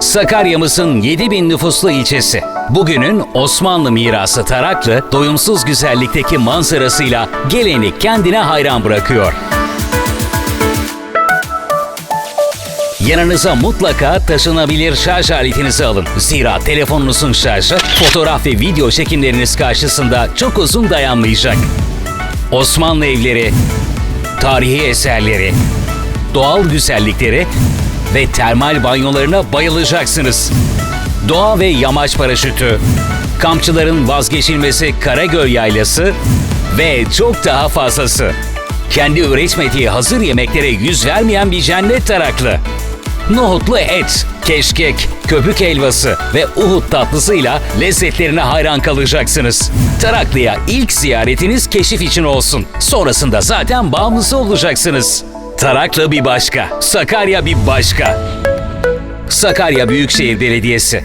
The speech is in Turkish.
Sakarya'mızın 7000 nüfuslu ilçesi. Bugünün Osmanlı mirası Taraklı, doyumsuz güzellikteki manzarasıyla geleni kendine hayran bırakıyor. Yanınıza mutlaka taşınabilir şarj aletinizi alın. Zira telefonunuzun şarjı fotoğraf ve video çekimleriniz karşısında çok uzun dayanmayacak. Osmanlı evleri, tarihi eserleri, doğal güzellikleri ve termal banyolarına bayılacaksınız. Doğa ve yamaç paraşütü, kampçıların vazgeçilmezi Karagöl Yaylası ve çok daha fazlası. Kendi üretmediği hazır yemeklere yüz vermeyen bir cennet taraklı. Nohutlu et, keşkek, köpük helvası ve Uhud tatlısıyla lezzetlerine hayran kalacaksınız. Taraklı'ya ilk ziyaretiniz keşif için olsun. Sonrasında zaten bağımlısı olacaksınız. Taraklı bir başka, Sakarya bir başka. Sakarya Büyükşehir Belediyesi